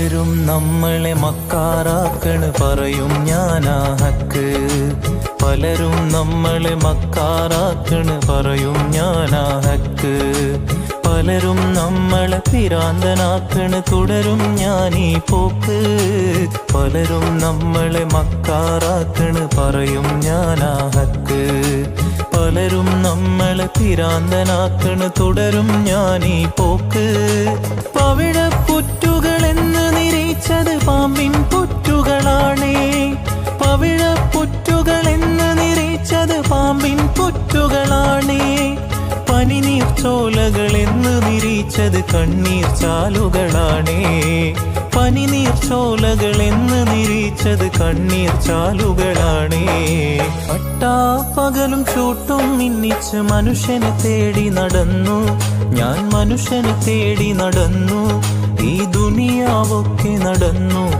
പലരും നമ്മളെ മക്കാറാക്കണ് പറയും ഞാനാ ഹക്ക്. പലരും നമ്മളെ മക്കാറാക്കണ് പറയും ഞാനാ ഹക്ക്. പലരും നമ്മളെ പിരാന്തനാക്കണ് തുടരും ഞാനീ പോക്ക്. പലരും നമ്മളെ മക്കാറാക്കണ് പറയും ഞാനാ ഹക്ക്. പലരും നമ്മളെ പിരാന്തനാക്കണ് തുടരും ഞാനീ പോക്ക്. പവിഴ പുറ്റുകളാണേ പവിഴ പുറ്റുകളെന്ന് നിരീച്ചത് പാമ്പിൻ പുറ്റുകളാണേ പനിനീർ ചോലകളെന്ന് നിരീച്ചത് കണ്ണീർ ചാലുകളാണേ പനിനീർ ചോലകളെന്ന് നിരീച്ചത് കണ്ണീർ ചാലുകളാണേ പട്ടാ പകലും ചൂട്ടും മിന്നിച്ച് മനുഷ്യനെ തേടി നടന്നു. ഞാൻ മനുഷ്യനെ തേടി നടന്നു. ഈ ദുനിയാവൊക്കെ നടന്നു.